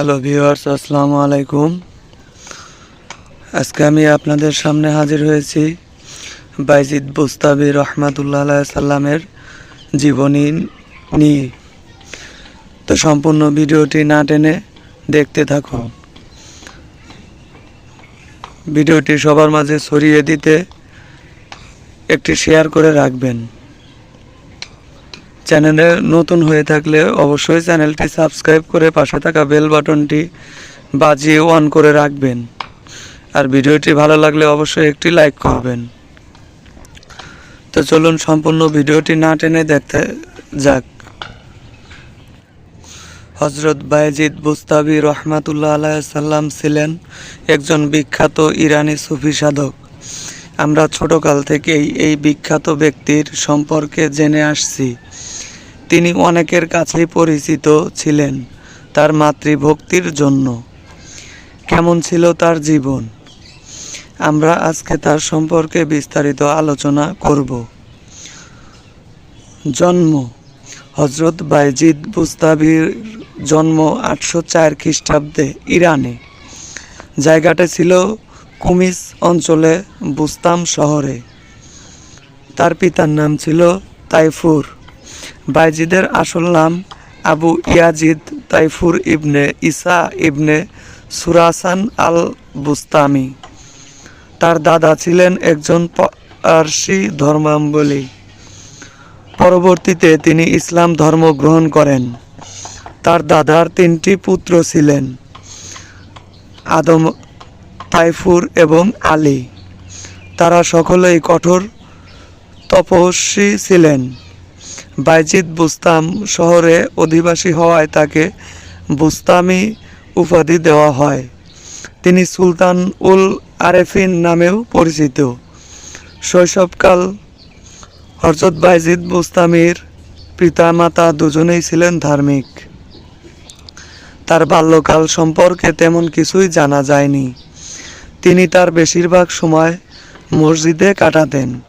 Hello viewers আসসালামু আলাইকুম আজকে আমি আপনাদের সামনে হাজির হয়েছি বাইজিদ বুস্তাবি রহমাতুল্লাহ সাল্লামের জীবনী নিয়ে। তো সম্পূর্ণ ভিডিওটি না টেনে দেখতে থাকুন। ভিডিওটি সবার মাঝে ছড়িয়ে দিতে একটি শেয়ার করে রাখবেন। চ্যানেলে নতুন হয়ে থাকলে অবশ্যই চ্যানেলটি সাবস্ক্রাইব করে পাশে থাকা বেল বাটনটি বাজিয়ে অন করে রাখবেন। আর ভিডিওটি ভালো লাগলে অবশ্যই একটি লাইক করবেন। তো চলুন সম্পূর্ণ ভিডিওটি না টেনে দেখতে যাক। হজরত বায়েজিদ বুস্তাবি রহমাতুল্লাহ আলাহ সাল্লাম ছিলেন একজন বিখ্যাত ইরানি সুফি সাধক। আমরা ছোটকাল থেকেই এই বিখ্যাত ব্যক্তির সম্পর্কে জেনে আসছি। তিনি অনেকের কাছেই পরিচিত ছিলেন তার মাতৃভক্তির জন্য। কেমন ছিল তার জীবন? আমরা আজকে তার সম্পর্কে বিস্তারিত আলোচনা করব। জন্ম হজরত বাইজিদ বুস্তাবির জন্ম আটশো চার খ্রিস্টাব্দে ইরানে। জায়গাটা ছিল কুমিস অঞ্চলে বুস্তাম শহরে। তার পিতার নাম ছিল তাইফুর। বাইজিদের আসল নাম Abu Yazid Taifur ibn Isa ibn Surasan al Bustami তার দাদা ছিলেন একজন পার্সি ধর্মাবলী পরবর্তীতে তিনি ইসলাম ধর্ম গ্রহণ করেন। তার দাদার তিনটি পুত্র ছিলেন আদম, তাইফুর এবং আলী। তারা সকলেই কঠোর তপস্বী ছিলেন। বাইজিদ বুস্তাম শহরে অধিবাসী হওয়ায় তাকে বুস্তামি উপাধি দেওয়া হয়। তিনি সুলতান উল আরেফিন নামেও পরিচিত। শৈশবকাল হরজত বাইজিদ বুস্তামির পিতামাতা দুজনেই ছিলেন ধার্মিক। তার বাল্যকাল সম্পর্কে তেমন কিছুই জানা যায়নি। তিনি তার বেশিরভাগ সময় মসজিদে কাটাতেন।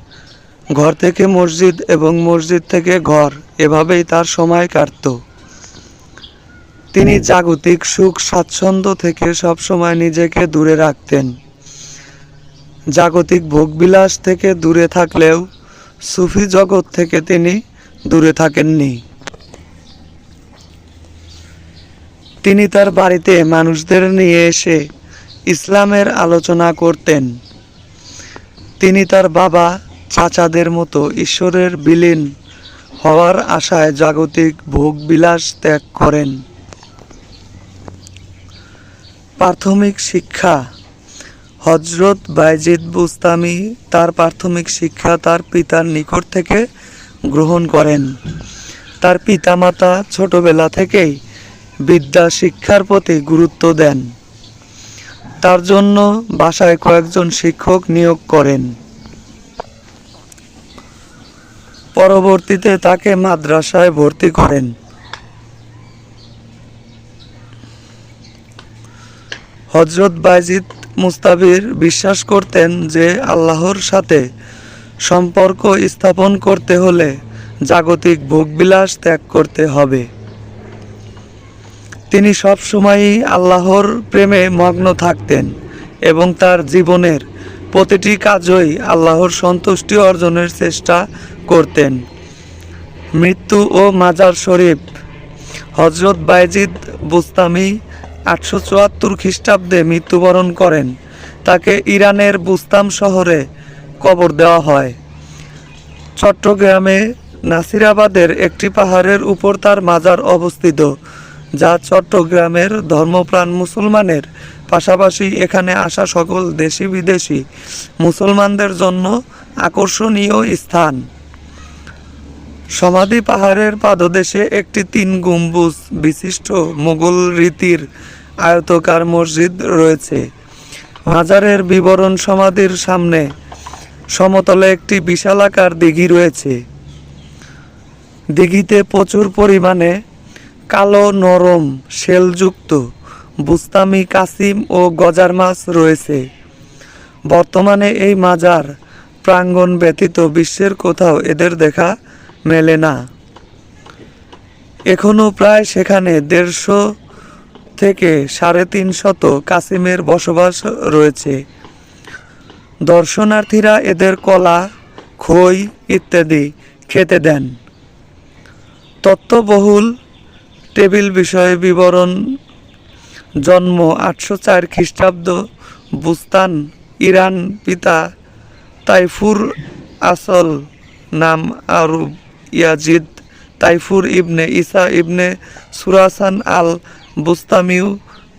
ঘর থেকে মসজিদ এবং মসজিদ থেকে ঘর, এভাবেই তার সময় কাটত। তিনি জাগতিক সুখ স্বাচ্ছন্দ্য থেকে সবসময় নিজেকে দূরে রাখতেন। জাগতিক ভোগবিলাস থেকে দূরে থাকলেও সুফি জগৎ থেকে তিনি দূরে থাকেননি। তিনি তার বাড়িতে মানুষদের নিয়ে এসে ইসলামের আলোচনা করতেন। তিনি তার বাবা চাচাদের মতো ঈশ্বরের বিলীন হওয়ার আশায় জাগতিক ভোগবিলাস ত্যাগ করেন। প্রাথমিক শিক্ষা হজরত বাইজিদ বুস্তামি তার প্রাথমিক শিক্ষা তার পিতার নিকট থেকে গ্রহণ করেন। তার পিতামাতা ছোটবেলা থেকেই বিদ্যা শিক্ষার প্রতি গুরুত্ব দেন। তার জন্য বাসায় কয়েকজন শিক্ষক নিয়োগ করেন। পরবর্তীতে তাকে মাদ্রাসায় ভর্তি করেন। হজরত বাইজিদ মুস্তাবির বিশ্বাস করতেন যে আল্লাহর সাথে সম্পর্ক স্থাপন করতে হলে জাগতিক ভোগবিলাস ত্যাগ করতে হবে। তিনি সবসময়ই আল্লাহর প্রেমে মগ্ন থাকতেন এবং তার জীবনের প্রতিটি কাজই আল্লাহর সন্তুষ্টি অর্জনের চেষ্টা করতেন। মৃত্যু ও মাজার শরীফ হজরত বাইজিদ বুস্তামি আটশো চুয়াত্তর খ্রিস্টাব্দে মৃত্যুবরণ করেন। তাকে ইরানের বুস্তাম শহরে কবর দেওয়া হয়। চট্টগ্রামে নাসিরাবাদের একটি পাহাড়ের উপর তার মাজার অবস্থিত। যা চট্টগ্রামের ধর্মপ্রাণ মুসলমানের পাশাপাশি এখানে আসা সকল দেশি বিদেশি মুসলমানদের জন্য আকর্ষণীয় স্থান। সমাধি পাহাড়ের পাদদেশে একটি তিন গম্বুজ বিশিষ্ট মোগল রীতির আয়তকার মসজিদ রয়েছে। মাজারের বিবরণ সমাধির সামনে সমতলে একটি বিশালাকার দিঘি রয়েছে। দিঘিতে প্রচুর পরিমাণে কালো, নরম, শেলযুক্ত, বুস্তামি, কাসিম ও গজার মাছ রয়েছে। বর্তমানে এই মাজার প্রাঙ্গণ ব্যতীত বিশ্বের কোথাও এদের দেখা মেলে না। এখনও প্রায় সেখানে দেড়শো থেকে সাড়ে তিন শত কাসিমের বসবাস রয়েছে। দর্শনার্থীরা এদের কলা, খই ইত্যাদি খেতে দেন। তত্ত্ববহুল টেবিল বিষয়ে বিবরণ। জন্ম আটশো চার খ্রিস্টাব্দ, বুস্তান, ইরান, পিতা তাইফুর আসল নাম Arub Yazid. Taifur ibn Isa ibn Surushan al বুস্তামিউ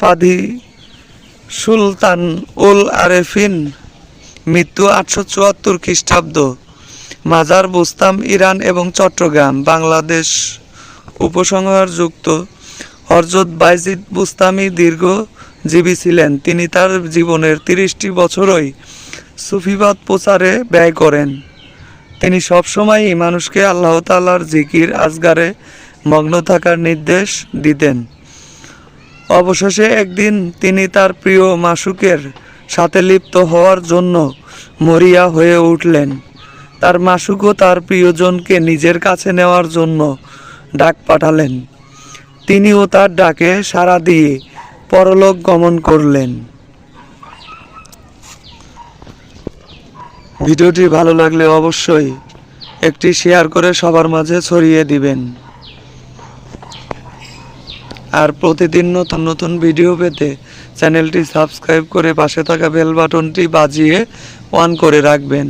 পাধি সুলতান উল আরেফিন, মৃত্যু আটশো চুয়াত্তর খ্রিস্টাব্দ। মাজার, বুস্তাম, ইরান এবং চট্টগ্রাম, বাংলাদেশ। উপসংহারযুক্ত। হরজত বাইজিদ বুস্তামি দীর্ঘ জীবী ছিলেন। তিনি তার জীবনের তিরিশটি বছরই সুফিবাদ প্রচারে ব্যয় করেন। তিনি সবসময়ই মানুষকে আল্লাহ তাআলার জিকির, আজগারে মগ্ন থাকার নির্দেশ দিতেন। অবশেষে একদিন তিনি তার প্রিয় মাসুকের সাথে লিপ্ত হওয়ার জন্য মরিয়া হয়ে উঠলেন। তার মাসুকও তার প্রিয়জনকে নিজের কাছে নেওয়ার জন্য ডাক পাঠালেন। তিনিও তার ডাকে সাড়া দিয়ে পরলোক গমন করলেন। ভিডিওটি ভালো লাগলে অবশ্যই একটি শেয়ার করে সবার মাঝে ছড়িয়ে দিবেন। আর প্রতিদিন নতুন নতুন ভিডিও পেতে চ্যানেলটি সাবস্ক্রাইব করে পাশে থাকা বেল বাটনটি বাজিয়ে অন করে রাখবেন।